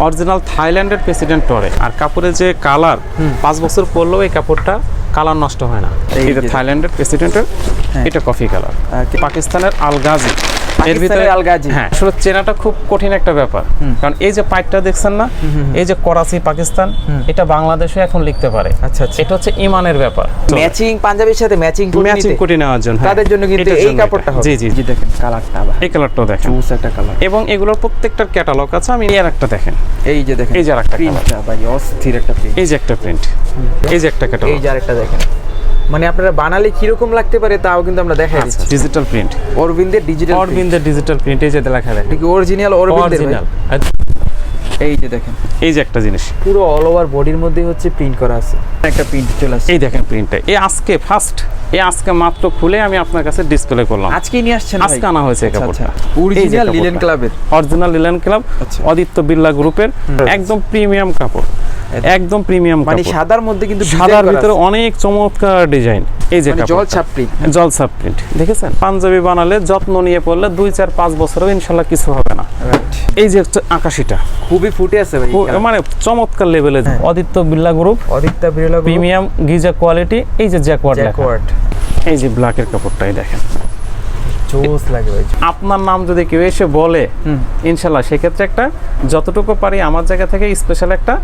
Original থাইল্যান্ডের president টরে। আর কাপড়ের যে কালার পাঁচ বছর পরলেও এই কাপড়টা কালার নষ্ট হয় না। এই যে- থাইল্যান্ডের প্রেসিডেন্টের হ্যাঁ। এটা কফি কালার। পাকিস্তানের আলগাজি। পাকিস্তানের আলগাজি। হ্যাঁ আসলে চেনাটা খুব কঠিন একটা ব্যাপার। কারণ এই যে পাইপটা দেখছেন না এই যে করাচি পাকিস্তান এটা বাংলাদেশে এখন লিখতে পারে। আচ্ছা, আচ্ছা। এটা হচ্ছে ইমানের ব্যাপার। ম্যাচিং পাঞ্জাবির সাথে ম্যাচিং ম্যাচিং করে নেওয়ার জন্য হ্যাঁ। তাদের জন্য কিন্তু এই কাপড়টা। জি জি জি। দেখেন কালারটা আবার। এই কালারটাও দেখেন। চুস একটা কালার। এবং এগুলোর প্রত্যেকটার ক্যাটালগ আছে আমি এর একটা দেখেন। এই যে দেখেন এই যে আরেকটা প্রিন্টটা ভাই অস্থির একটা প্রিন্ট এই যে একটা প্রিন্ট এই যে একটা এই যে আরেকটা দেখেন। মানে আপনারা বানালে কীরকম লাগতে পারে তাও কিন্তু আমরা দেখাই দিচ্ছি। ডিজিটাল প্রিন্ট অরবিন্দের ডিজিটাল অরবিন্দের ডিজিটাল প্রিন্ট এই যে লেখা ঠিক অরিজিনাল অরবিন্দের। অরিজিনাল এই যে দেখেন। এই যে একটা জিনিস। পুরো অল ওভার বডির মধ্যে হচ্ছে প্রিন্ট করা আছে। একটা প্রিন্ট চলে আসছে। এই দেখেন প্রিন্টটা এই আজকে ফার্স্ট এই আজকে মাত্র খুলে আমি আপনার কাছে ডিসপ্লে করলাম। আজকেই নিয়ে আসছেন আজকে আনা হয়েছে কাপড়টা। অরিজিনাল লিলেন ক্লাবের অরিজিনাল লিলেন ক্লাব আচ্ছা। অদিত্য বিল্লা গ্রুপের একদম প্রিমিয়াম কাপড়। একদম। প্রিমিয়াম মানে সাদার মধ্যে কিন্তু সাদার ভিতরে অনেক চমৎকার ডিজাইন এই যে জল ছাপ প্রিন্ট জল সাপ প্রিন্ট দেখেছেন? পাঞ্জাবি বানালে যত্ন নিয়ে পড়লে দুই চার পাঁচ বছরেও ইনশাল্লাহ কিছু হবে না। এই যে হচ্ছে আকাশিটা। খুবই ফুটে আছে ভাই খুব- মানে চমৎকার লেভেলে হ্যাঁ। অদিত্য বিল্লা গ্রুপ অদিত্য বিল্লা প্রিমিয়াম গিজা কোয়ালিটি এই যে জ্যাকওয়ার্ড জ্যাকওয়ার্ড। এই যে ব্ল্যাকের কাপড়টাই দেখেন। জোস লাগে ভাই আপনার নাম যদি কেউ এসে বলে ইনশাল্লাহ সেক্ষেত্রে একটা যতটুকু পারি আমার জায়গা থেকে স্পেশাল একটা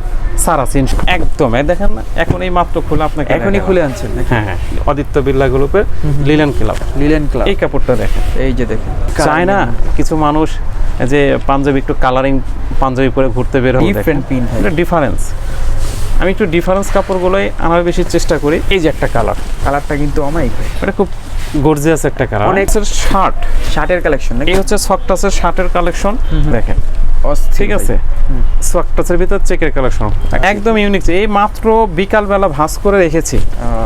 সার আছে একদম দেখেন না এখন এই মাত্র খুলে আপনাকে এখনই খুলে আনছেন হ্যাঁ হ্যাঁ অদিত্য বিল্লা গ্রুপের লিলেন ক্লাব লিলেন ক্লাব এই কাপড়টা দেখেন। এই যে দেখেন। চায় না কিছু মানুষ যে পাঞ্জাবি একটু কালারিং পাঞ্জাবি পরে ঘুরতে বের হয়। ডিফারেন্স আমি একটু ডিফারেন্স কাপড়গুলোই আনার বেশি চেষ্টা করি। এই যে একটা কালার কালারটা কিন্তু ভাই। এটা খুব গর্জিয়াস একটা কালার অনেক- শার্ট। শার্টের কালেকশন এই হচ্ছে সফটাসের শার্টের কালেকশন দেখেন। ঠিক আছে? সোয়াকটাসের ভিতর চেকের কালেকশন একদম ইউনিক এই মাত্র বিকাল বেলা ভাঁজ করে রেখেছি।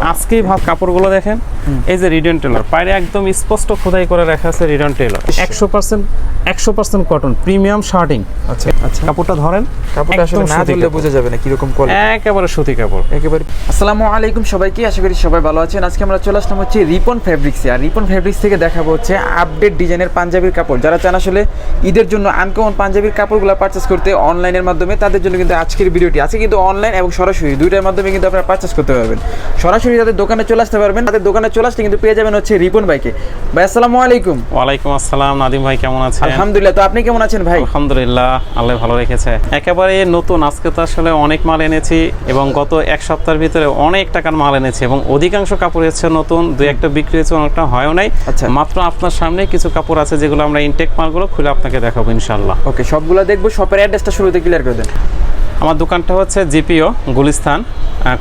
আজকেই ভাঁজ কাপড়গুলো দেখেন। এই যে রিডন টেলার পায়রে একদম স্পষ্ট খোদাই করে রাখা আছে রিডন টেলার একশো পার্সেন্ট একশো পার্সেন্ট কটন প্রিমিয়াম শার্টিং আচ্ছা। আচ্ছা। কাপড়টা ধরেন কাপড়টা আসলে না ধরলে বোঝা যাবে না কীরকম কোয়ালিটি একেবারে সুতি কাপড়। একেবারে আসসালামু আলাইকুম সবাইকে আশা করি সবাই ভালো আছেন। আজকে আমরা চলে আসলাম হচ্ছে রিপন ফ্যাব্রিক্সে আর রিপন ফ্যাব্রিক্স থেকে দেখাবো হচ্ছে আপডেট ডিজাইনের পাঞ্জাবির কাপড়। যারা চান আসলে ঈদের জন্য আনকমন পাঞ্জাবির কাপড়গুলো পারচেস করতে অনলাইনের মাধ্যমে তাদের জন্য কিন্তু আজকের ভিডিওটি। আছে কিন্তু অনলাইন এবং সরাসরি দুইটার মাধ্যমে কিন্তু আপনারা পারচেস করতে পারবেন। সরাসরি তাদের দোকানে চলে আসতে পারবেন তাদের দোকানে চলে আসলে কিন্তু পেয়ে যাবেন হচ্ছে রিপন ভাইকে। ভাই আসসালামু আলাইকুম। ওয়ালাইকুম আসসালাম নাদিম ভাই কেমন আছেন? আলহামদুলিল্লাহ তো আপনি কেমন আছেন ভাই? আলহামদুলিল্লাহ আল্লাহ ভালো রেখেছে। একেবারে নতুন আজকে তো আসলে অনেক মাল এনেছি এবং গত এক সপ্তাহের ভিতরে অনেক টাকার মাল এনেছি এবং অধিকাংশ কাপড় হচ্ছে নতুন দুই একটা বিক্রি হয়েছে অনেকটা হয়ও নাই। আচ্ছা। মাত্র আপনার সামনে কিছু কাপড় আছে যেগুলো আমরা ইনটেক মালগুলো খুলে আপনাকে দেখাবো ইনশাল্লাহ ওকে সবগুলো দেখব শপের অ্যাড্রেসটা শুরুতে ক্লিয়ার করে দেন। আমার দোকানটা হচ্ছে GPO Gulistan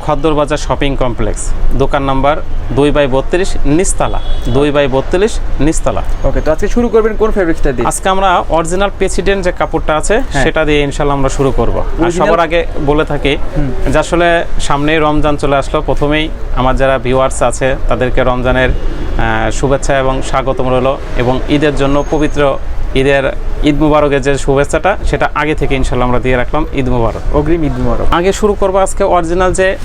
Khaddar Bazar shopping complex. দোকান নাম্বার দুই বাই বত্রিশ নিস্তালা দুই বাই বত্রিশ নিস্তালা ওকে তো আজকে শুরু করবেন কোন ফ্যাব্রিক্সটা দিয়ে? আজকে আমরা অরিজিনাল প্রেসিডেন্ট যে কাপড়টা আছে সেটা দিয়ে ইনশাল্লাহ আমরা শুরু করব। আর সবার আগে বলে থাকি যে আসলে সামনেই রমজান চলে আসলো প্রথমেই আমার যারা ভিউয়ার্স আছে তাদেরকে রমজানের শুভেচ্ছা এবং স্বাগতম রইল এবং ঈদের জন্য পবিত্র ঈদের ঈদ মুবারকের যে শুভেচ্ছাটা সেটা আগে থেকে ইনশাল্লাহ আমরা দিয়ে রাখলাম ঈদ মুবারক। অগ্রিম ঈদ মুবারক। আগে শুরু করব আজকে অরিজিনাল যে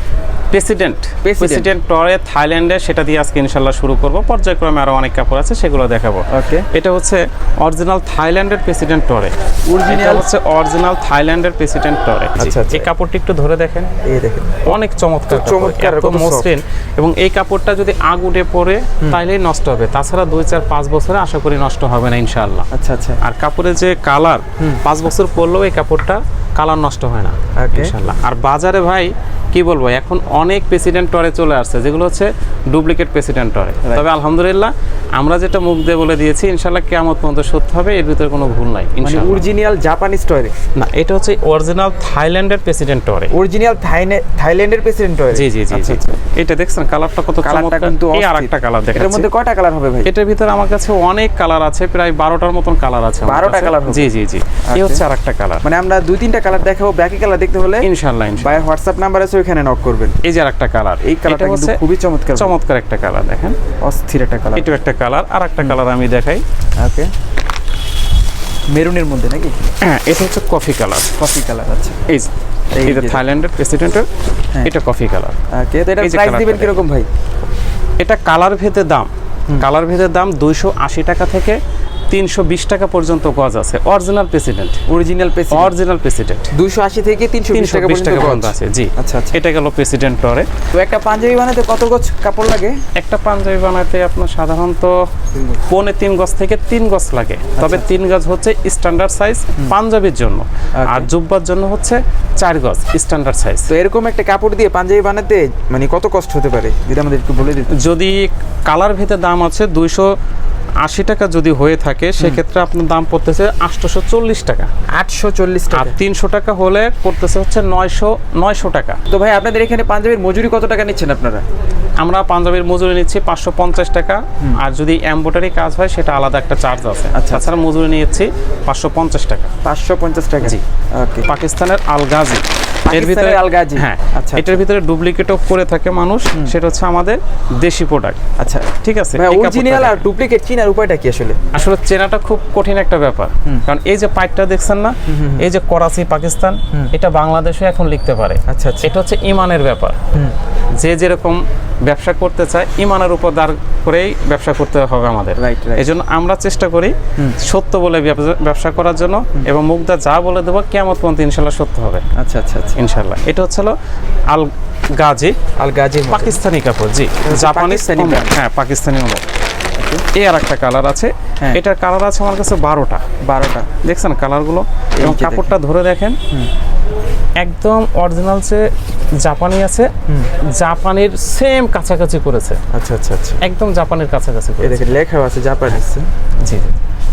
প্রেসিডেন্ট প্রেসিডেন্ট টরে থাইল্যান্ডে সেটা দিয়ে আজকে ইনশাল্লাহ শুরু করব। পর্যায়ক্রমে আরও অনেক কাপড় আছে সেগুলো দেখাবো। ওকে এটা হচ্ছে অরিজিনাল থাইল্যান্ডের প্রেসিডেন্ট টরে? এটা হচ্ছে অরিজিনাল থাইল্যান্ডের প্রেসিডেন্ট টরে। আচ্ছা, আচ্ছা। এই কাপড়টি একটু ধরে দেখেন। এই দেখেন। অনেক চমৎকার চমৎকার, মসৃণ। এবং এই কাপড়টা যদি আগ উঠে পড়ে তাইলেই নষ্ট হবে। তাছাড়া দুই চার পাঁচ বছরে আশা করি নষ্ট হবে না ইনশাল্লাহ আচ্ছা আচ্ছা আর কাপড়ের যে কালার পাঁচ বছর পরলেও এই কাপড়টা কালার নষ্ট হয় না. ইনশাল্লাহ আর বাজারে ভাই কি বলব এখন অনেক প্রেসিডেন্ট টরে চলে আসছে যেগুলো হচ্ছে ডুপ্লিকেট প্রেসিডেন্ট টরে। তবে আলহামদুলিল্লাহ আমরা যেটা মুখ দিয়ে বলে দিয়েছি ইনশাল্লাহ কেমন পর্যন্ত সত্য হবে এর ভিতরে কোনো ভুল নাই মানে অরিজিনাল জাপানিজ টয়রে না এটা হচ্ছে অরিজিনাল থাইল্যান্ডের প্রেসিডেন্ট টরে। অরিজিনাল থাইল্যান্ডের প্রেসিডেন্ট টয়রে জি জি জি আচ্ছা, আচ্ছা। এটা দেখছেন কালারটা কত কালারটা কিন্তু এই আর অস্থির। একটা কালার এটার দেখাচ্ছি। মধ্যে কয়টা কালার হবে ভাই? এটার ভিতরে আমার কাছে অনেক কালার আছে প্রায় বারোটার মতন কালার আছে আমার 12টা কাছে। colour হবে? জি জি জি। এই আচ্ছা। হচ্ছে আর একটা কালার মানে আমরা দুই তিনটা কালার দেখাবো বাকি কালার দেখতে হলে ইনশাল্লাহ ইনশাল্লাহ ভাই হোয়াটসঅ্যাপ নাম্বার আছে ওইখানে নক করবেন। এই যে একটা কালার এই কালারটা কিন্তু খুবই চমৎকার। চমৎকার একটা কালার দেখেন। অস্থির একটা কালার এটাও একটা কালার আর একটা কালার আমি দেখাই। ওকে মেরুনের মধ্যে নাকি? হ্যাঁ এটা হচ্ছে কফি কালার কফি কালার আচ্ছা। এই যে- থাইল্যান্ডের প্রেসিডেন্টের হ্যাঁ। এটা কফি কালার ওকে তো এটা প্রাইস দিবেন দেখেন। কীরকম ভাই? এটা কালার ভেদে দাম। কালার ভেদে দাম দুইশো আশি টাকা থেকে তিনশো বিশ টাকা পর্যন্ত গজ আছে। Original president original original president দুশো আশি থেকে তিনশো টাকা টাকা পর্যন্ত আছে জি। আচ্ছা আচ্ছা। এটা গেল প্রেসিডেন্ট টরে তো একটা পাঞ্জাবি বানাতে কত গজ কাপড় লাগে? একটা পাঞ্জাবি বানাতে আপনার সাধারণত পৌনে তিন গজ থেকে তিন গজ লাগে। তবে আচ্ছা। তিন গজ হচ্ছে স্ট্যান্ডার্ড সাইজ পাঞ্জাবির জন্য। আর জুব্বার জন্য হচ্ছে চার গজ স্ট্যান্ডার্ড সাইজ তো এরকম একটা কাপড় দিয়ে পাঞ্জাবি বানাতে মানে কত কষ্ট হতে পারে? যদি আমাদের একটু বলে দিতে যদি কালার ভেদে দাম আছে দুইশো আশি টাকা যদি হয়ে থাকে সেক্ষেত্রে আপনার দাম পড়তেছে আটশো চল্লিশ টাকা। আটশো চল্লিশ টাকা। তিনশো টাকা হলে পড়তেছে হচ্ছে নয়শো নয়শো টাকা। তো ভাই আপনাদের এখানে পাঞ্জাবির মজুরি কত টাকা নিচ্ছেন আপনারা? আমরা পাঞ্জাবির মজুরি নিচ্ছি পাঁচশো পঞ্চাশ টাকা। আর যদি এম্বোটারি কাজ হয় সেটা আলাদা একটা চার্জ আছে। আচ্ছা। তাছাড়া মজুরি নিচ্ছি পাঁচশো পঞ্চাশ টাকা। পাঁচশো পঞ্চাশ টাকা? জি। ওকে। পাকিস্তানের আলগাজি। পাকিস্তানের আলগাজি? হ্যাঁ। আচ্ছা, এটার ভিতরে ডুপ্লিকেটও করে থাকে মানুষ। সেটা হচ্ছে আমাদের দেশি প্রোডাক্ট আচ্ছা। ঠিক আছে? অরিজিনাল আর। ডুপ্লিকেট চিনার উপায়টা কি আসলে? আসলে চেনাটা খুব কঠিন একটা ব্যাপার। কারণ এই যে পাইপটা দেখছেন না এই যে করাচি পাকিস্তান এটা বাংলাদেশে এখন লিখতে পারে। আচ্ছা, আচ্ছা। এটা হচ্ছে ইমানের ব্যাপার। যে যেরকম ব্যবসা করতে চায় ইমানের উপর দাঁড় করেই ব্যবসা করতে হবে আমাদের. এই জন্য আমরা চেষ্টা করি সত্য বলে ব্যবসা- করার জন্য এবং মুগ্ধা যা বলে দেবো কেমন পর্যন্ত ইনশাল্লাহ সত্য হবে। আচ্ছা আচ্ছা আচ্ছা। ইনশাল্লাহ। এটা হচ্ছে আল গাজি আল গাজি পাকিস্তানি কাপড় জি। জাপানি। হ্যাঁ পাকিস্তানি এই আর একটা কালার আছে। হ্যাঁ। এটার কালার আছে আমার কাছে বারোটা। বারোটা। দেখছেন কালারগুলো এবং কাপড়টা ধরে দেখেন। একদম অরিজিনাল যে জাপানি আছে। জাপানির সেম কাছাকাছি করেছে। আচ্ছা আচ্ছা আচ্ছা। একদম জাপানের কাছাকাছি করেছে। লেখা আছে জাপানিজ জি জি।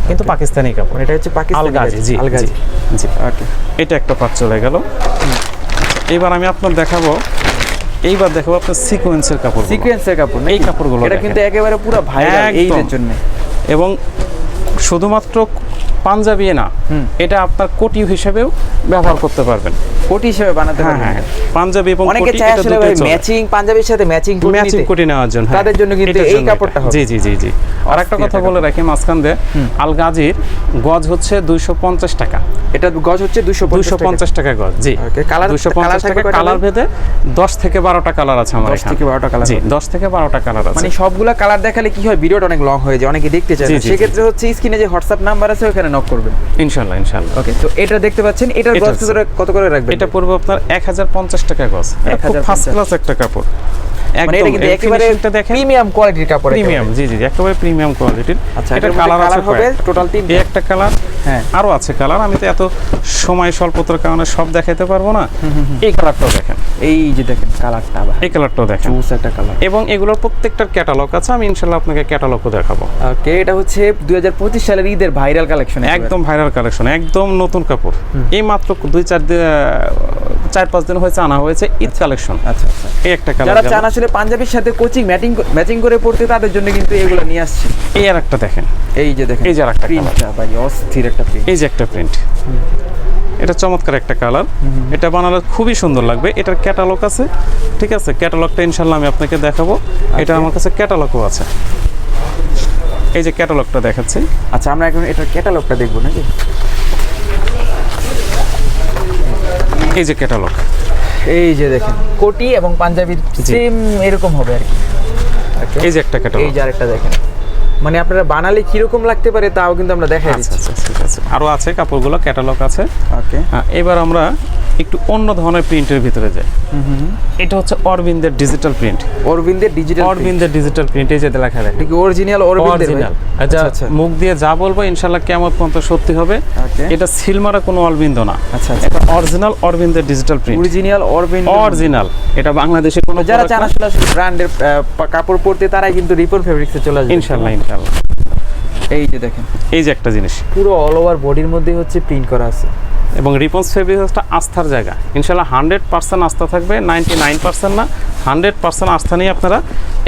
কিন্তু পাকিস্তানি কাপড়। এটা হচ্ছে পাকিস্তানি আলগাজি জি আলগাজি। জি, এটা একটা পাট চলে গেল। এবার আমি আপনার দেখাবো এইবার দেখো আপনার সিকোয়েন্সের কাপড় সিকোয়েন্সের কাপড় এই কাপড়গুলো এটা কিন্তু একেবারে পুরো ভাইরাল এই জন্য। এবং শুধুমাত্র পাঞ্জাবি না। এটা আপনার কোটিও হিসেবেও ব্যবহার করতে পারবেন। কোটি হিসেবে বানাতে হ্যাঁ পারবেন। হ্যাঁ পাঞ্জাবি এবং অনেকে চায় আসলে ভাই ম্যাচিং পাঞ্জাবির সাথে ম্যাচিং কোটি ম্যাচিং কোটি নেওয়ার জন্য হ্যাঁ। তাদের জন্য কিন্তু এই কাপড়টা হবে। জি জি জি জি। আর একটা কথা বলে রাখি মাঝখান দিয়ে। আল গাজির গজ হচ্ছে দুইশো পঞ্চাশ টাকা। এটা গজ হচ্ছে দুশো দুইশো পঞ্চাশ টাকা গজ জি। পঞ্চাশ থাকবে টাকা কালার ভেদে দশ থেকে বারোটা কালার আছে আমার 10 থেকে 12টা colour জি হবে। দশ থেকে বারোটা কালার আছে। মানে সবগুলা কালার দেখালে কি হয়? ভিডিওটা অনেক লং হয়ে যায় অনেকে দেখতে চায় সেক্ষেত্রে হচ্ছে স্ক্রিনে যে হোয়াটসঅ্যাপ নাম্বার আছে ওখানে নক করবেন। ইনশাল্লাহ ইনশাল্লাহ। ওকে তো এটা দেখতে পাচ্ছেন এটার এটা গজ কত করে রাখবেন? এটা পড়বে আপনার এক হাজার পঞ্চাশ টাকা গজ। 1050 ফার্স্ট ক্লাস একটা কাপড়। মানে এটা কিন্তু একেবারে finishingটা দেখেন। প্রিমিয়াম কোয়ালিটির কাপড় প্রিমিয়াম জি জি একেবারে প্রিমিয়াম কোয়ালিটির আচ্ছা এটা কালার আছে হবে টোটাল তিন এই একটা কালার হ্যাঁ। আরও আছে কালার আমি তো এত সময় স্বল্পতার কারণে সব দেখাতে পারব না। এই কালারটাও দেখেন। এই যে দেখেন কালারটা আবার। এই কালারটাও দেখেন। একটা কালার এবং এগুলোর প্রত্যেকটার ক্যাটালগ আছে আমি ইনশাল্লাহ আপনাকে ক্যাটালগও দেখাবো। ওকে এটা হচ্ছে দুই হাজার পঁচিশ সালের ঈদের ভাইরাল কালেকশন একদম ভাইরাল কালেকশন একদম নতুন কাপড়। এই মাত্র দুই চার চার পাঁচ দিন হয়েছে আনা হয়েছে ঈদ কালেকশন। আচ্ছা আচ্ছা। এই একটা যারা কালার চান আসলে পাঞ্জাবির সাথে কোচিং ম্যাচিং ম্যাচিং করে পড়তে তাদের জন্য কিন্তু এগুলো নিয়ে আসছি। এই আর একটা দেখেন। এই যে দেখেন এই যে আরেকটা প্রিন্টটা ভাই অস্থির একটা প্রিন্ট এই যে একটা প্রিন্ট এটা চমৎকার একটা কালার। এটা বানালে খুবই সুন্দর লাগবে। এটার ক্যাটালগ আছে ঠিক আছে? ক্যাটালগটা ইনশাল্লাহ আমি আপনাকে দেখাবো। এটা আমার কাছে ক্যাটালগও আছে। এই যে ক্যাটালগটা দেখাচ্ছি। আচ্ছা আমরা এখন এটার ক্যাটালগটা দেখব নাকি? এই যে ক্যাটালগ এই যে দেখেন কোটি এবং পাঞ্জাবির। সেম এরকম হবে আর কি। Okay? এই যে একটা ক্যাটালগ এই যে আরেকটা দেখেন। মানে আপনারা বানালে কীরকম লাগতে পারে তাও কিন্তু আমরা দেখাই আচ্ছা দিচ্ছি। আচ্ছা ঠিক আছে আরও আছে কাপড়গুলো ক্যাটালগ আছে। ওকে এবার আমরা একটু অন্য ধরনের প্রিন্টের ভিতরে যাই এটা হচ্ছে অরবিন্দের ডিজিটাল প্রিন্ট অরবিন্দের ডিজিটাল অরবিন্দের ডিজিটাল প্রিন্ট এই যে লেখা দেখেন। ঠিক অরিজিনাল অরবিন্দের অরিজিনাল আচ্ছা আচ্ছা মুখ দিয়ে যা বলব ইনশাল্লাহ কেমন পর্যন্ত সত্যি হবে. এটা সিলমারা কোনো অরবিন্দ না। আচ্ছা আচ্ছা। এটা অরিজিনাল অরবিন্দের digital print original Arvind original এটা বাংলাদেশে কোনো যারা চান আসলে ব্র্যান্ডের কাপড় পরতে তারাই কিন্তু রিপন ফেব্রিক্সে চলে আসবে। ইনশাল্লাহ ইনশাল্লাহ এই যে দেখেন। এই যে একটা জিনিস। পুরো অল ওভার বডির মধ্যে হচ্ছে প্রিন্ট করা আছে। এবং রিপন্স ফেব্রিক্সটা আস্থার জায়গা। ইনশাল্লাহ হান্ড্রেড পার্সেন্ট আস্থা থাকবে নাইনটি নাইন পার্সেন্ট না হান্ড্রেড পার্সেন্ট আস্থা নিয়ে আপনারা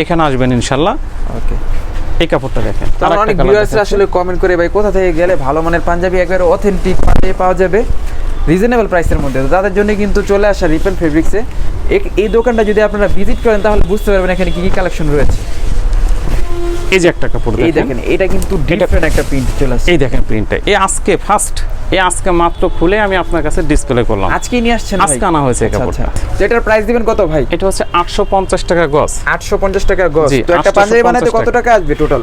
এখানে আসবেন ইনশাল্লাহ ওকে এই কাপড়টা দেখেন তো আমার আরেকটা অনেক ভিউয়ার্সরা আসলে কমেন্ট করে ভাই কোথা থেকে গেলে ভালো মানের পাঞ্জাবি একবারে অথেন্টিক পাঞ্জাবি পাওয়া যাবে? রিজনেবল প্রাইসের মধ্যে। তাদের জন্য কিন্তু চলে আসা রিপেন ফেব্রিক্সে এই দোকানটা যদি আপনারা ভিজিট করেন তাহলে বুঝতে পারবেন এখানে কি কি কালেকশন রয়েছে। এই যে একটা কাপড় এই দেখেন। এটা কিন্তু ডিফারেন্ট একটা প্রিন্ট চলে আসছে। এই দেখেন প্রিন্টটা এই আজকে ফার্স্ট এই আজকে মাত্র খুলে আমি আপনার কাছে ডিসপ্লে করলাম। নিয়ে আসছেন আজকে আনা হয়েছে আচ্ছা, কাপড়টা। আচ্ছা। এটার প্রাইস দিবেন কত ভাই? এটা হচ্ছে আটশো পঞ্চাশ টাকা গজ। আটশো পঞ্চাশ টাকা গজ। তো একটা পাঞ্জাবি বানাতে কত টাকা। আসবে টোটাল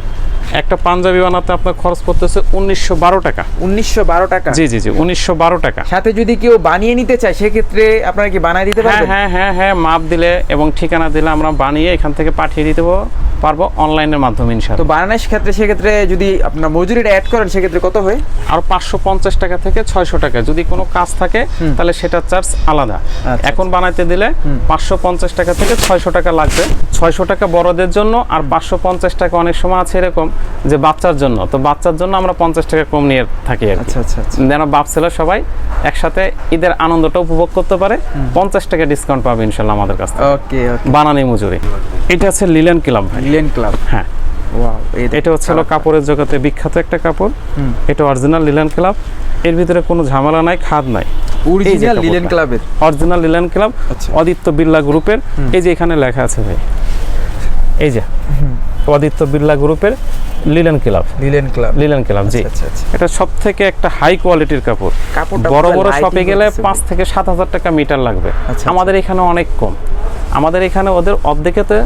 একটা পাঞ্জাবি বানাতে আপনার খরচ পড়তেছে উনিশশো বারো টাকা। উনিশশো বারো টাকা? জি জি জি উনিশশো বারো টাকা। সাথে যদি কেউ বানিয়ে নিতে চায় সেক্ষেত্রে আপনারা কি বানিয়ে দিতে হ্যাঁ পারবেন? হ্যাঁ হ্যাঁ হ্যাঁ মাপ দিলে এবং ঠিকানা দিলে আমরা বানিয়ে এখান থেকে পাঠিয়ে দিতে পারবো- অনলাইনের মাধ্যমে তো ইনশাআল্লাহ। বানানোর ক্ষেত্রে সেক্ষেত্রে যদি আপনার মজুরিটা অ্যাড করেন সেক্ষেত্রে কত হয়? আর পাঁচশো পঞ্চাশ টাকা থেকে ছয়শো টাকা। যদি কোনো কাজ থাকে তাহলে সেটার চার্জ আলাদা। আচ্ছা, এখন বানাইতে দিলে পাঁচশো পঞ্চাশ টাকা থেকে ছয়শো টাকা লাগবে। ছয়শো টাকা বড়দের জন্য আর পাঁচশো পঞ্চাশ টাকা অনেক সময় আছে এরকম যে বাচ্চার জন্য। তো বাচ্চার জন্য আমরা পঞ্চাশ টাকা কম নিয়ে থাকি আচ্ছা আচ্ছা আচ্ছা। যেন বাপ ছেলে সবাই একসাথে ঈদের আনন্দটা উপভোগ করতে পারে। পঞ্চাশ টাকা ডিসকাউন্ট পাবে ইনশাল্লাহ আমাদের কাছ থেকে। বানানি মজুরি। এটা হচ্ছে লিলেন ক্লাব লিলেন ক্লাব হ্যাঁ। এটা হচ্ছে হলো কাপড়ের জগতে বিখ্যাত একটা কাপড়। এটা অরিজিনাল লিলেন ক্লাব এর ভিতরে কোনো ঝামেলা নাই খাদ নাই। অরিজিনাল। লিলেন ক্লাবের original linen club Aditya Birla Birla গ্রুপের এই যে এখানে লেখা আছে ভাই। এই যে। অদিত্য বিড়লা গ্রুপের linen club linen club linen club জি। আচ্ছা আচ্ছা এটা সব থেকে একটা হাই কোয়ালিটির কাপড়। কাপড়টা বড় বড় শপে গেলে পাঁচ থেকে সাত হাজার টাকা মিটার লাগবে। আচ্ছা। আমাদের এখানে অনেক কম। আমাদের এখানে ওদের অর্ধেকেতে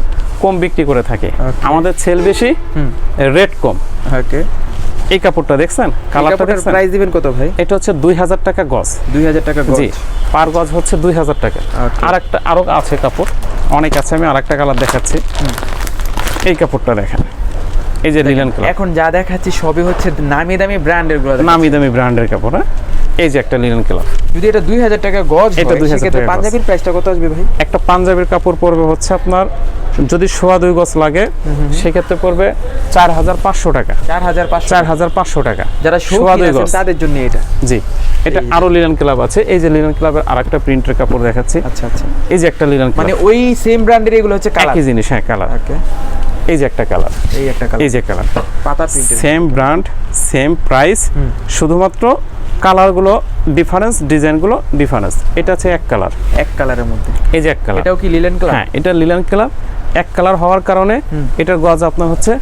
কম বিক্রি করে থাকে। আমাদের সেল বেশি রেট কম। ওকে এই কাপড়টা দেখছেন? কালারটা দেখছেন? প্রাইস দিবেন কত ভাই? এটা হচ্ছে দুই হাজার টাকা গজ। দুই হাজার টাকা গজ। জি পার গজ হচ্ছে দুই হাজার টাকা। Okay. আর একটা আরও আছে কাপড়। অনেক আছে আমি আর একটা কালার দেখাচ্ছি এই কাপড়টা দেখেন। এই যে লিলেন কালার এখন যা দেখাচ্ছি সবই হচ্ছে নামি দামি ব্র্যান্ডেরগুলো নামি দামি ব্র্যান্ডের কাপড় হ্যাঁ? এই যে একটা লিলেন কালার যদি এটা দুই হাজার টাকা গজ এটা হয় 2000 টাকা পাঞ্জাবির প্রাইসটা কত আসবে ভাই? একটা পাঞ্জাবির কাপড় পড়বে হচ্ছে আপনার যদি সোয়া দুই গজ লাগে সেক্ষেত্রে পড়বে চার হাজার পাঁচশো টাকা। চার হাজার চার হাজার পাঁচশো টাকা। যারা সোয়া দুই গজ। তাদের জন্য এটা। জি। এটা আরও লিলেন ক্লাব আছে। এই যে লিলেন ক্লাবের আর একটা প্রিন্টের কাপড় দেখাচ্ছি। আচ্ছা আচ্ছা। এই যে একটা লিলেন মানে ওই সেম ব্র্যান্ডের এগুলো হচ্ছে কালার একই জিনিস হ্যাঁ কালার ওকে এই যে একটা কালার। এই একটা কালার। এই যে কালার পাতা সেম ব্র্যান্ড সেম প্রাইস শুধুমাত্র কালারগুলো ডিফারেন্স ডিজাইনগুলো ডিফারেন্স এটা হচ্ছে এক কালার। এক কালারের মধ্যে। এই যে এক কালার। এটাও কি লিলেন কালার হ্যাঁ এটা লিলেন কালার এক কালার হওয়ার কারণে এটার গজ আপনার হচ্ছে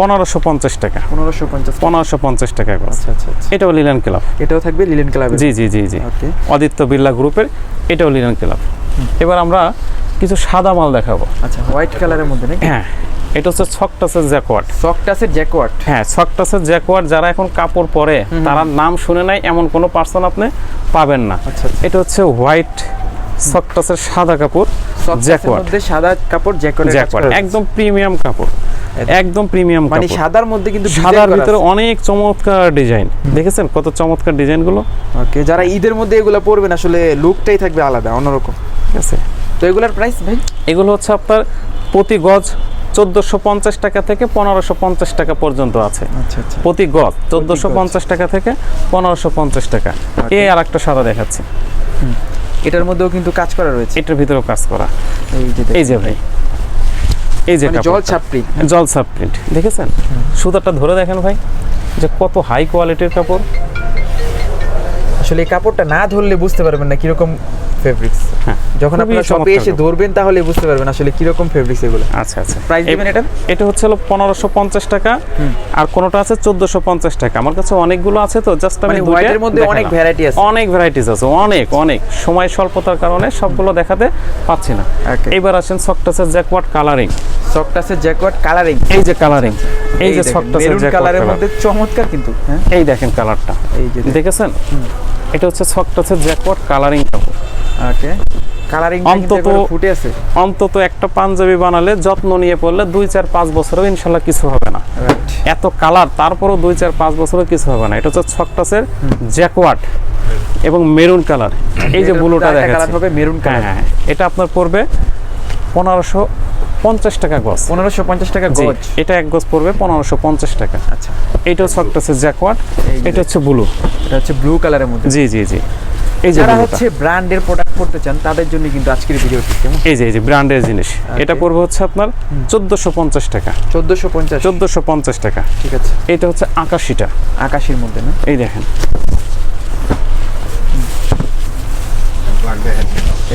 পনেরোশো পঞ্চাশ টাকা। পনেরোশো পঞ্চাশ। পনেরোশো পঞ্চাশ টাকা আচ্ছা আচ্ছা আচ্ছা। এটাও লিলেন ক্লাব এটাও থাকবে লিলেন কালারের জি জি জি জি। আদিত্য বিড়লা গ্রুপের এটাও লিলেন ক্লাব এবার আমরা কিছু সাদা মাল দেখাবো। আচ্ছা হোয়াইট কালারের মধ্যে নাকি? হ্যাঁ। এটা হচ্ছে ছকটাসের জ্যাকওয়ার্ড সফটাসের জ্যাকওয়ার্ড হ্যাঁ ছকটাসের জ্যাকওয়ার্ড যারা এখন কাপড় পরে তারা নাম শুনে নাই এমন কোনো পার্সন আপনি পাবেন না। আচ্ছা আচ্ছা। এটা হচ্ছে হোয়াইট ছকটাসের সাদা কাপড় সফটাসের সাদা কাপড় আছে। একদম প্রিমিয়াম কাপড় একদম। প্রিমিয়াম মানে সাদার মধ্যে কিন্তু সাদার ভিতরে অনেক চমৎকার ডিজাইন দেখেছেন কত চমৎকার ডিজাইনগুলো ওকে যারা ঈদের মধ্যে এগুলো পরবেন আসলে লুকটাই থাকবে আলাদা অন্যরকম। ঠিক আছে। তো এগুলোর প্রাইস ভাই? এগুলো হচ্ছে আপনার প্রতি গজ চোদ্দোশো পঞ্চাশ টাকা থেকে পনেরোশো পঞ্চাশ টাকা পর্যন্ত আছে। আচ্ছা আচ্ছা। প্রতি গজ চোদ্দোশো পঞ্চাশ টাকা থেকে পনেরোশো পঞ্চাশ টাকা। এই আর একটা সাদা দেখাচ্ছি। এটার মধ্যেও কিন্তু কাজ করা রয়েছে। এটার ভিতরেও কাজ করা। এই যে ভাই। এই যে মানে জল। ছাপড়ি জল সাব প্রিন্ট দেখেছেন? সুতাটা ধরে দেখেন ভাই যে কত হাই কোয়ালিটির কাপড়। আসলে এই কাপড়টা না ধরলে বুঝতে পারবেন না কীরকম ফেব্রিক্স হ্যাঁ যখন আপনারা শপে এসে ধরবেন তাহলে বুঝতে পারবেন আসলে কীরকম ফেব্রিক্স এগুলো। আচ্ছা আচ্ছা। Price দিবেন এটার? এটা? হচ্ছে হলো পনেরোশো পঞ্চাশ টাকা। আর কোনোটা আছে চোদ্দোশো পঞ্চাশ টাকা। আমার কাছে অনেকগুলো আছে তো জাস্ট আমি মানে হোয়াইটের মধ্যে অনেক ভ্যারাইটি আছে। অনেক ভ্যারাইটিস আছে অনেক অনেক। সময় স্বল্পতার কারণে সবগুলো দেখাতে পাচ্ছি না। এবার আসেন সফটাসের জ্যাকওয়ার্ড কালারিং সফটাসের জ্যাকওয়ার্ড কালারিং এই যে কালারিং এই যে সফটাসের মেরুন জ্যাকওয়ার্ড কালারের মধ্যে চমৎকার কিন্তু হ্যাঁ? এই দেখেন কালারটা এই যে দেখেছেন? এটা হচ্ছে সফটাসের জ্যাকওয়ার্ড কালারিং কাপড়। ওকে কালারিং অন্তত- ফুটে আছে। অন্তত একটা পাঞ্জাবি বানালে যত্ন নিয়ে পড়লে দুই চার পাঁচ বছরেও ইনশাল্লাহ কিছু হবে না। এত কালার তারপরও দুই চার পাঁচ বছরও কিছু হবে না। এটা হচ্ছে ছকটাসের জ্যাকওয়ার্ড এবং মেরুন কালার এই যে ব্লুটা কালার দেখাচ্ছি। হবে মেরুন কালার হ্যাঁ এটা আপনার পড়বে পনেরোশো পঞ্চাশ টাকা গজ। পনেরোশো পঞ্চাশ টাকা জি, গজ। এটা এক গজ পড়বে পনেরোশো পঞ্চাশ টাকা। আচ্ছা। ছকটাসের জ্যাকওয়ার্ড এই যে এটা হচ্ছে ব্লু। এটা হচ্ছে ব্লু কালারের মধ্যে। জি জি জি। এই যে যারা হচ্ছে ব্র্যান্ডের প্রোডাক্ট করতে চান তাদের জন্য কিন্তু আজকের ভিডিওটি কেমন? এই যে এই যে ব্র্যান্ডের জিনিস। এটা পড়বে হচ্ছে আপনার চোদ্দোশো পঞ্চাশ টাকা। চোদ্দোশো পঞ্চাশ। চোদ্দোশো পঞ্চাশ টাকা। ঠিক আছে। এটা হচ্ছে আকাশিটা। আকাশের মধ্যে না? এই দেখেন।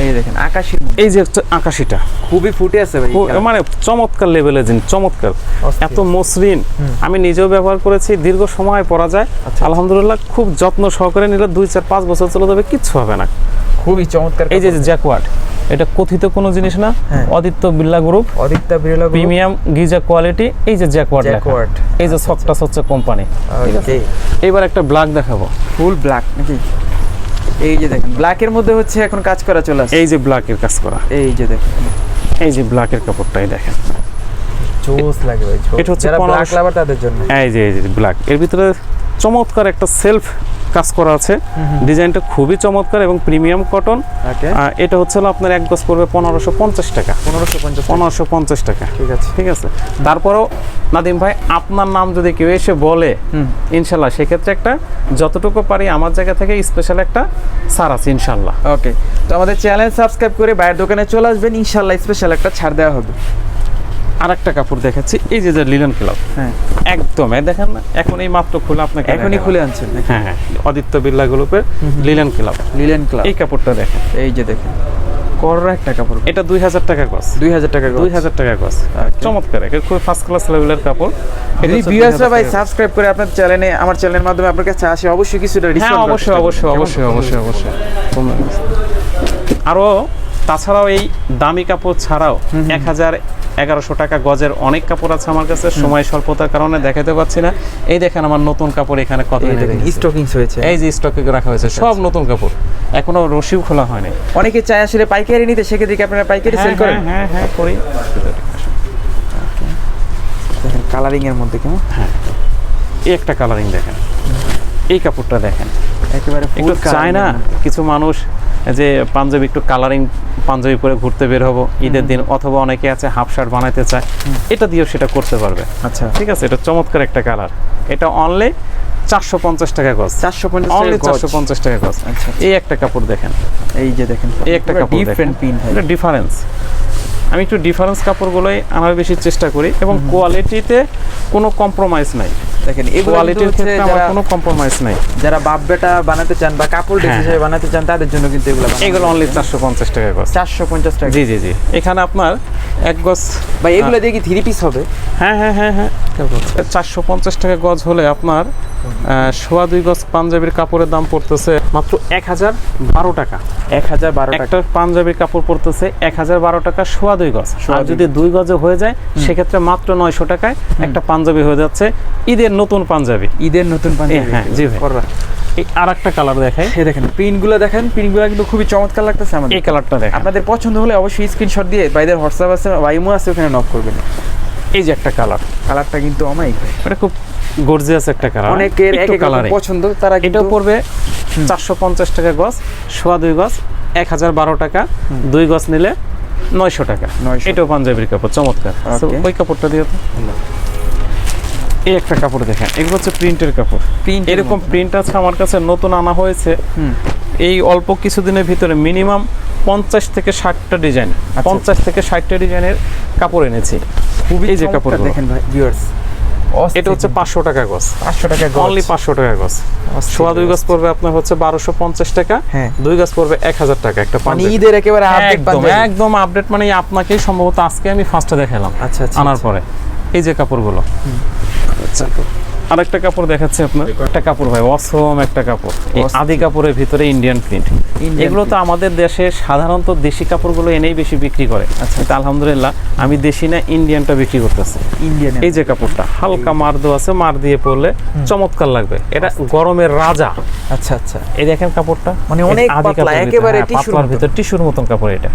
এই দেখেন আকাশি এই যে আকাশিটা। খুবই ফুটে আছে ভাই মানে চমৎকার লেভেলের জিনিস চমৎকার। এত মসৃণ। আমি নিজেও ব্যবহার করেছি দীর্ঘ সময় পরা যায়। আচ্ছা। আলহামদুলিল্লাহ খুব যত্ন সহকারে নিলে দুই চার পাঁচ বছর চলে যাবে কিচ্ছু হবে না। খুবই চমৎকার এই যে জ্যাকওয়ার্ড এটা কথিত কোনো জিনিস না হ্যাঁ। Aditya Birla group Aditya Birla premium Giza quality এই যে জ্যাকওয়ার্ড জ্যাকওয়ার্ড। এই যে সফটটা হচ্ছে কোম্পানি ঠিক আছে? এবার একটা ব্ল্যাক দেখাবো। ফুল ব্ল্যাক নাকি? এই যে দেখেন ব্ল্যাকের মধ্যে হচ্ছে এখন কাজ করা চলে আসে এই যে ব্ল্যাকের কাজ করা। এই যে দেখেন। এই যে ব্ল্যাকের কাপড়টাই দেখেন। জোস লাগে ভাই জোস। এটা হচ্ছে ব্ল্যাক লাভার তাদের জন্য। এই যে এই যে ব্ল্যাক এর ভিতরে চমৎকার একটা সেলফ কাজ করা আছে। ডিজাইনটা খুবই চমৎকার এবং প্রিমিয়াম কটন। এটা হচ্ছে আপনার এক গজ পড়বে পনেরোশো পঞ্চাশ টাকা। পনেরোশো পঞ্চাশ পনেরোশো পঞ্চাশ টাকা। ঠিক আছে। ঠিক আছে। তারপরেও নাদিম ভাই আপনার নাম যদি কেউ এসে বলে ইনশাল্লাহ সেক্ষেত্রে একটা যতটুকু পারি আমার জায়গা থেকে স্পেশাল একটা ছাড় আছে ইনশাল্লাহ। ওকে। তো আমাদের চ্যানেল সাবস্ক্রাইব করে বাইরের দোকানে চলে আসবেন ইনশাল্লাহ স্পেশাল একটা ছাড় দেওয়া হবে। আর একটা কাপড় দেখাচ্ছি। এই যে যে লিলেন ক্লাব হ্যাঁ। একদম। দেখেন না এখন এই মাত্র খুলে আপনাকে এখনই খুলে আনছেন হ্যাঁ হ্যাঁ। আদিত্য বিড়লা গ্রুপের লিলেন ক্লাব লিলেন ক্লাব এই কাপড়টা দেখেন। এই যে দেখেন। কররা একটা কাপড়। এটা দুই হাজার টাকা গজ। দুই হাজার টাকা দুই হাজার টাকা গজ। চমৎকার। এটা খুব ফার্স্ট ক্লাস লেভেলের কাপড়। যদি ভিউয়ার্সরা ভাই সাবস্ক্রাইব করে আপনার চ্যানেলে আমার চ্যানেলের মাধ্যমে আপনার কাছে আসে অবশ্যই কিছুটা হ্যাঁ ডিসকাউন্ট অবশ্যই অবশ্যই অবশ্যই অবশ্যই অবশ্যই। গেছে। আরও তাছাড়াও এই দামি কাপড় ছাড়াও এক হাজার এগারোশো টাকা গজের অনেক কাপড় আছে আমার কাছে সময় স্বল্পতার কারণে দেখাতে পাচ্ছি না। এই দেখেন আমার নতুন কাপড় এখানে কত। স্টকিংস হয়েছে। এই যে স্টকে রাখা হয়েছে সব নতুন কাপড় এখনও রশিও খোলা হয়নি। অনেকে চায় আসলে পাইকারি নিতে সেক্ষেত্রে কি আপনারা পাইকারি সেল হ্যাঁ, করেন? হ্যাঁ হ্যাঁ হ্যাঁ করি। দেখেন কালারিং এর মধ্যে কেমন? হ্যাঁ এই একটা কালারিং দেখেন। এই কাপড়টা দেখেন। একেবারে একটু চায় না কিছু মানুষ যে পাঞ্জাবি একটু কালারিং পাঞ্জাবি পরে ঘুরতে বের হব ঈদের দিন অথবা অনেকে আছে হাফ শার্ট বানাইতে চায় এটা দিয়েও সেটা করতে পারবে। আচ্ছা। ঠিক আছে এটা চমৎকার একটা কালার এটা অনলি চারশো পঞ্চাশ টাকা গজ। চারশো পঞ্চাশ অনলি চারশো পঞ্চাশ টাকা গজ। আচ্ছা। এই একটা কাপড় দেখেন। এই যে দেখেন এই একটা কাপড় ডিফারেন্ট ডিফারেন্স আমি একটু ডিফারেন্স কাপড়গুলোই আনার বেশি চেষ্টা করি এবং কোয়ালিটিতে কোনো কম্প্রোমাইজ নাই। দেখেন এগুলো কোয়ালিটির ক্ষেত্রে আমার কোনো কম্প্রোমাইজ নাই। যারা বাপ বেটা বানাতে চান বা কাপড় ড্রেস হ্যাঁ, হিসেবে বানাতে চান তাদের জন্য কিন্তু এগুলো এগুলো অনলি চারশো পঞ্চাশ টাকা গজ চারশো পঞ্চাশ টাকা। জি জি জি। এখানে আপনার এক গজ বা এগুলো দিয়ে কি থ্রি পিস হবে? হ্যাঁ হ্যাঁ হ্যাঁ হ্যাঁ। চারশো পঞ্চাশ টাকা গজ হলে আপনার সোয়া দুই গজ পাঞ্জাবির কাপড়ের দাম পড়তেছে মাত্র এক হাজার বারো টাকা। এক হাজার বারো একটা পাঞ্জাবির কাপড় পড়তেছে এক হাজার বারো টাকা সোয়া দুই গজ। আর যদি দুই গজে হয়ে যায় সেক্ষেত্রে মাত্র নয়শো টাকায় একটা পাঞ্জাবি হয়ে যাচ্ছে ঈদের নতুন পাঞ্জাবি। ঈদের নতুন পাঞ্জাবি। হ্যাঁ, জি ভাই। এই আর একটা কালার দেখাই। এই দেখেন পিনগুলো দেখেন পিনগুলো কিন্তু খুবই চমৎকার লাগতেছে আমাদের। এই কালারটা দেখেন আপনাদের পছন্দ হলে অবশ্যই স্ক্রিনশট দিয়ে বাইদের হোয়াটসঅ্যাপ আছে আছে ওখানে নক করবেন। এই যে একটা কালার কালারটা কিন্তু অমাইক এটা খুব গর্জিয়াস একটা কালার অনেকের এক এক কালার পছন্দ তারা এটাও পড়বে চারশো পঞ্চাশ টাকা গজ সোয়া দুই গজ এক হাজার বারো টাকা। দুই গজ নিলে নয়শো টাকা। 900 এটাও পাঞ্জাবির কাপড় চমৎকার। ওই কাপড়টা দিয়ে তো। এই একটা কাপড় দেখেন এগুলো হচ্ছে প্রিন্টের কাপড়। এর এরকম প্রিন্ট আছে আমার কাছে নতুন আনা হয়েছে। এই অল্প কিছুদিনের ভিতরে মিনিমাম পঞ্চাশ থেকে ষাটটা ডিজাইন আচ্ছা। পঞ্চাশ থেকে ষাটটা ডিজাইনের কাপড় এনেছি। খুবই এই যে কাপড়গুলো। দেখেন ভাই ভিউয়ার্স এটা হচ্ছে পাঁচশো টাকা গজ। পাঁচশো টাকা অনলি পাঁচশো টাকা গজ। সোয়া দুই গজ পড়বে আপনার হচ্ছে বারোশো পঞ্চাশ টাকা হ্যাঁ। দুই গজ পড়বে এক হাজার টাকা একটা মানে পাঞ্জাবি। ঈদের একেবারে একদম একদম আপডেট মানে আপনাকেই সম্ভবত আজকে আমি ফার্স্টে দেখালাম। আচ্ছা আচ্ছা আনার পরে। এই যে কাপড়গুলো। আচ্ছা। আরেকটা কাপড় দেখাচ্ছে আপনার। একটা কাপড় ভাই অসম একটা কাপড়। এই আদি কাপড়ের ভিতরে ইন্ডিয়ান প্রিন্ট এগুলো তো আমাদের দেশে সাধারণত দেশি কাপড়গুলো এনেই বেশি বিক্রি করে। আচ্ছা। আলহামদুলিল্লাহ আমি দেশি না ইন্ডিয়ানটা বিক্রি করতেছি। ইন্ডিয়ান এই যে কাপড়টা হালকা মার দেওয়া আছে মার দিয়ে পরলে চমৎকার লাগবে। এটা গরমের রাজা। আচ্ছা আচ্ছা। এই দেখেন কাপড়টা। মানে অনেক আদি পাতলা, একেবারে হ্যাঁ, টিস্যুর ভিতর টিস্যুর মতন কাপড় এটা।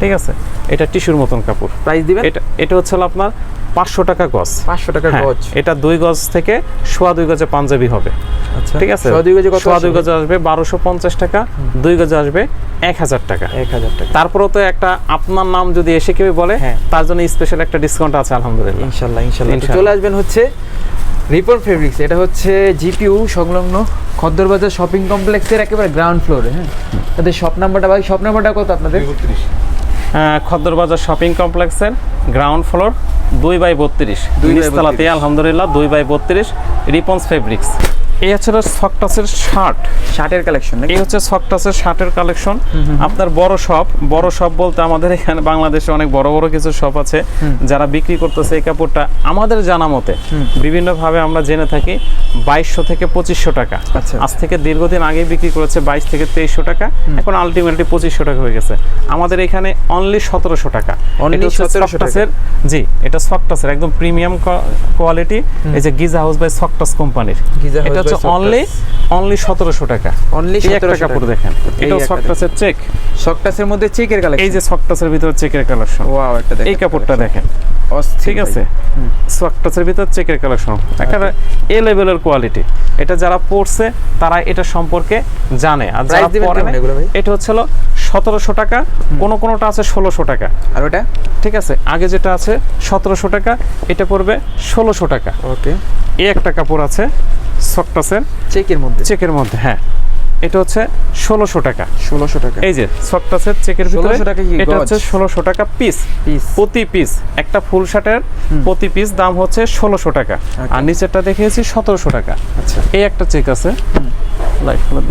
ঠিক আছে? এটা টিস্যুর মতন কাপড়। প্রাইস দিবেন? এটা এটা হচ্ছে হলো আপনার পাঁচশো টাকা গজ। পাঁচশো টাকা হ্যাঁ, গজ। এটা দুই গজ থেকে সোয়া দুই গজে পাঞ্জাবি হবে। আচ্ছা। ঠিক আছে? সোয়া দুই গজে কত সোয়া দুই গজে আসবে বারোশো পঞ্চাশ টাকা দুই গজে আসবে এক হাজার টাকা। এক হাজার টাকা। তারপরেও তো একটা আপনার নাম যদি এসে কেউ বলে হ্যাঁ। তার জন্য স্পেশাল একটা ডিসকাউন্ট আছে আলহামদুলিল্লাহ। ইনশাল্লাহ ইনশাল্লাহ। চলে আসবেন হচ্ছে রিপন ফেব্রিক্স এটা হচ্ছে জিপিউ সংলগ্ন খদ্দরবাজার শপিং কমপ্লেক্সের একেবারে গ্রাউন্ড ফ্লোরে হ্যাঁ? তাদের শপ নাম্বারটা ভাই শপ নাম্বারটা কত আপনাদের? খদ্দরবাজার শপিং কমপ্লেক্সের গ্রাউন্ড ফ্লোর দুই বাই বত্রিশ। নিচতলাতে আলহামদুলিল্লাহ দুই বাই বত্রিশ। রিপন্স ফেব্রিক্স। এই হচ্ছে সকটাসের শার্ট শার্টের কালেকশন এই হচ্ছে সকটাসের শার্টের কালেকশন আপনার বড় শপ বড় শপ বলতে আমাদের এখানে বাংলাদেশে অনেক বড় বড় কিছু শপ আছে। যারা বিক্রি করতেছে এই কাপড়টা আমাদের জানা মতে বিভিন্নভাবে আমরা জেনে থাকি বাইশশো থেকে পঁচিশশো টাকা। আচ্ছা। আজ থেকে দীর্ঘদিন আগে বিক্রি করেছে বাইশ থেকে তেইশশো টাকা। এখন আলটিমেটলি পঁচিশশো টাকা হয়ে গেছে। আমাদের এখানে অনলি সতেরোশো টাকা। Only এটা 1700 টাকা। জি এটা সকটাসের একদম প্রিমিয়াম কোয়ালিটি এই যে গিজা হাউস বাই সকটাস কোম্পানির এটা হচ্ছে অনলি অনলি সতেরোশো টাকা। অনলি এই একটা কাপড় দেখেন। একটা সকটাসের চেক শকটাসের মধ্যে চেকের কালেকশন এই যে সকটাসের ভিতর চেকের কালেকশন ওয়াও একটা দেখেন। এই কাপড়টা দেখেন। ঠিক আছে? সকটাসের ভিতর চেকের কালেকশন একটা এ লেভেলের কোয়ালিটি এটা যারা পড়ছে তারা এটা সম্পর্কে জানে। আর যারা পড়ে? এটা হচ্ছে সতেরোশো টাকা। কোন কোনটা আছে ষোলোশো টাকা। আর ওটা? ঠিক আছে? আগে যেটা আছে সতেরোশো টাকা এটা পড়বে ষোলোশো টাকা। ওকে এই একটা কাপড় আছে সকটাসের চেকের মধ্যে। চেকের মধ্যে হ্যাঁ। এটা হচ্ছে ষোলোশো টাকা। ষোলোশো টাকা। এই যে সকটাসের চেকের ভিতরে। 1600 টাকা কি? এটা হচ্ছে ষোলোশো টাকা পিস পিস প্রতি পিস একটা ফুল শার্টের প্রতি পিস দাম হচ্ছে ষোলোশো টাকা। আর নিচেরটা দেখিয়েছি সতেরোশো টাকা। আচ্ছা। এই একটা চেক আছে। লাইট কালার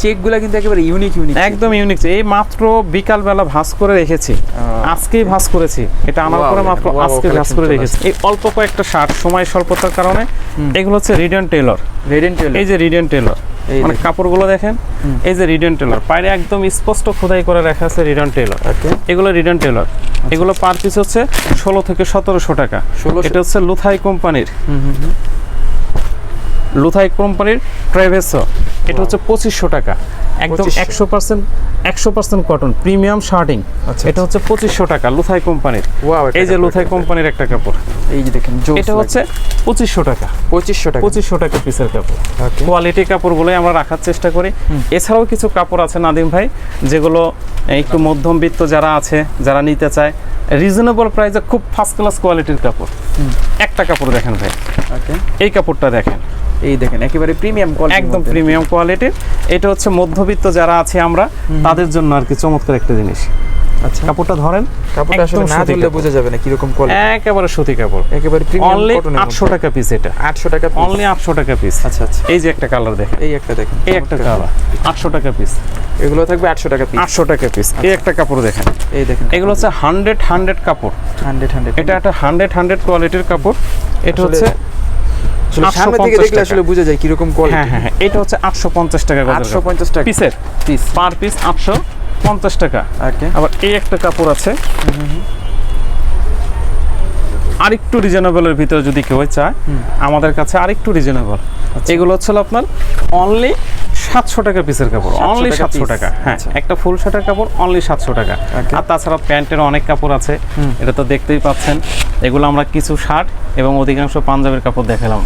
চেকগুলো কিন্তু একেবারে ইউনিক ইউনিক একদম ইউনিক এই মাত্র বিকাল বেলা ভাঁজ করে রেখেছি। আজকেই ভাঁজ করেছি। এটা আমার Wow, পরে মাত্র আজকে ভাঁজ করে রেখেছি। এই অল্প কয়েকটা শার্ট সময় স্বল্পতার কারণে এগুলো হচ্ছে রিডেন টেলর রেডেন্ট এই যে রিডেন টেলর মানে। কাপড়গুলো দেখেন? এই যে রিডেন টেলার পায়ে একদম স্পষ্ট খোদাই করে রাখা আছে রিডন টেলর। ওকে। এগুলো রিডন টেলর। এগুলো পার পিস হচ্ছে ষোলো থেকে সতেরোশো টাকা। 1600 এটা হচ্ছে লুথাই কোম্পানির। লুথাই কোম্পানির ট্রাইভেসো। এটা হচ্ছে পঁচিশশো টাকা। একদম একশো পার্সেন্ট একশো পার্সেন্ট কটন প্রিমিয়াম শার্টিং আচ্ছা, এটা হচ্ছে পঁচিশশো টাকা লুথাই কোম্পানির। এই যে লুথাই কোম্পানির একটা কাপড়। এই যে দেখেন এটা হচ্ছে পঁচিশশো টাকা। পঁচিশশো টাকা। পঁচিশশো টাকা পিসের কাপড়। কোয়ালিটি কাপড়গুলোই আমরা রাখার চেষ্টা করি। এছাড়াও কিছু কাপড় আছে নাদিম ভাই যেগুলো একটু মধ্যমবিত্ত যারা আছে যারা নিতে চায় রিজনেবল প্রাইসে খুব ফার্স্ট ক্লাস কোয়ালিটির কাপড়। একটা কাপড় দেখেন ভাই। ওকে এই কাপড়টা দেখেন। এই দেখেন একেবারে প্রিমিয়াম কোয়ালিটি একদম প্রিমিয়াম কোয়ালিটির এটা হচ্ছে মধ্যবিত্ত যারা আছে আমরা তাদের জন্য আর কি চমৎকার একটা জিনিস। আচ্ছা। কাপড়টা ধরেন কাপড়টা আসলে না ধরলে। বোঝা যাবে না কীরকম কোয়ালিটি একেবারে সুতি কাপড়। একেবারে প্রিমিয়াম অনলি কটনের আটশো টাকা পিস এটা। আটশো টাকা piece। অনলি আটশো টাকা পিস আচ্ছা আচ্ছা। এই যে একটা কালার দেখেন। এই একটা দেখেন। এই একটা কালার আটশো টাকা পিস এগুলো থাকবে আটশো টাকা পিস আটশো টাকা পিস এই একটা কাপড় দেখেন। এই দেখেন। এগুলো হচ্ছে হান্ড্রেড হান্ড্রেড কাপড়। হান্ড্রেড হান্ড্রেড এটা একটা হান্ড্রেড হান্ড্রেড কোয়ালিটির কাপড়। এটা হচ্ছে সামনে থেকে দেখলে আসলে। বোঝা যায় কীরকম হ্যাঁ কোয়ালিটি হ্যাঁ হ্যাঁ এটা হচ্ছে আটশো পঞ্চাশ টাকা আটশো পঞ্চাশ টাকা। পিসের? পিস। পার পিস আটশো পঞ্চাশ টাকা। ওকে। আবার এই একটা কাপড় আছে। আরেকটু রিজনেবলের ভিতরে যদি কেউ চায় আমাদের কাছে আরেকটু রিজনেবল। আচ্ছা। এগুলো হচ্ছে আপনার অনলি সাতশো টাকা পিসের কাপড়। অনলি সাতশো টাকা। হ্যাঁ আচ্ছা। একটা ফুল শার্টের কাপড় অনলি সাতশো টাকা। আর তাছাড়া প্যান্টের অনেক কাপড় আছে। এটা তো দেখতেই পাচ্ছেন। এগুলো আমরা কিছু শার্ট এবং অধিকাংশ পাঞ্জাবের কাপড় দেখালাম।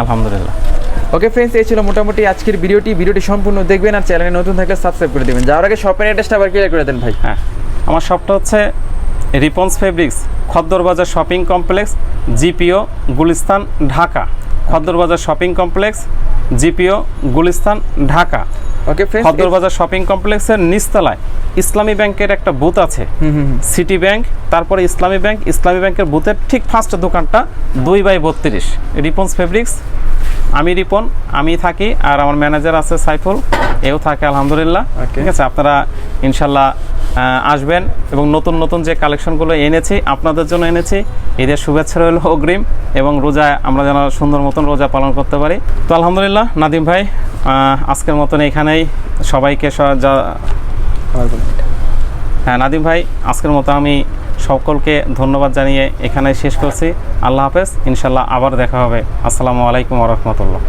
আলহামদুলিল্লাহ। ওকে ফ্রেন্ডস এই ছিল মোটামুটি আজকের ভিডিওটি। ভিডিওটি সম্পূর্ণ দেখবেন আর চ্যানেলে নতুন থাকলে সাবস্ক্রাইব করে দেবেন। যাওয়ার আগে শপের অ্যাড্রেসটা আবার ক্লিয়ার করে দেন ভাই। হ্যাঁ আমার শপটা হচ্ছে Ripon's fabrics Khaddar Bazar shopping complex GPO Gulistan Dhaka. Khaddar Bazar shopping complex GPO Gulistan Dhaka. Okay friends Khaddar Bazar shopping কমপ্লেক্সের নিচতলায় ইসলামী ব্যাংকের একটা বুথ আছে। সিটি ব্যাংক তারপরে ইসলামী ব্যাংক ইসলামী ব্যাংকের বুথের ঠিক ফার্স্ট দোকানটা দুই বাই বত্রিশ। রিপন্স ফেব্রিক্স আমি রিপন আমি থাকি আর আমার ম্যানেজার আছে সাইফুল এও থাকে আলহামদুলিল্লাহ। ঠিক আছে? আপনারা ইনশাল্লাহ আসবেন এবং নতুন নতুন যে কালেকশনগুলো এনেছি আপনাদের জন্য এনেছি ঈদের শুভেচ্ছা রইল অগ্রিম এবং রোজা আমরা যেন সুন্দর মতন রোজা পালন করতে পারি। তো আলহামদুলিল্লাহ নাদিম ভাই আজকের মতন এখানেই। সবাইকে যা- হ্যাঁ নাদিম ভাই, আজকের মতো আমি সকলকে ধন্যবাদ জানিয়ে এখানে শেষ করছি। আল্লাহ হাফেজ ইনশাল্লাহ আবার দেখা হবে। আসসালামু আলাইকুম রহমতুল্লাহ।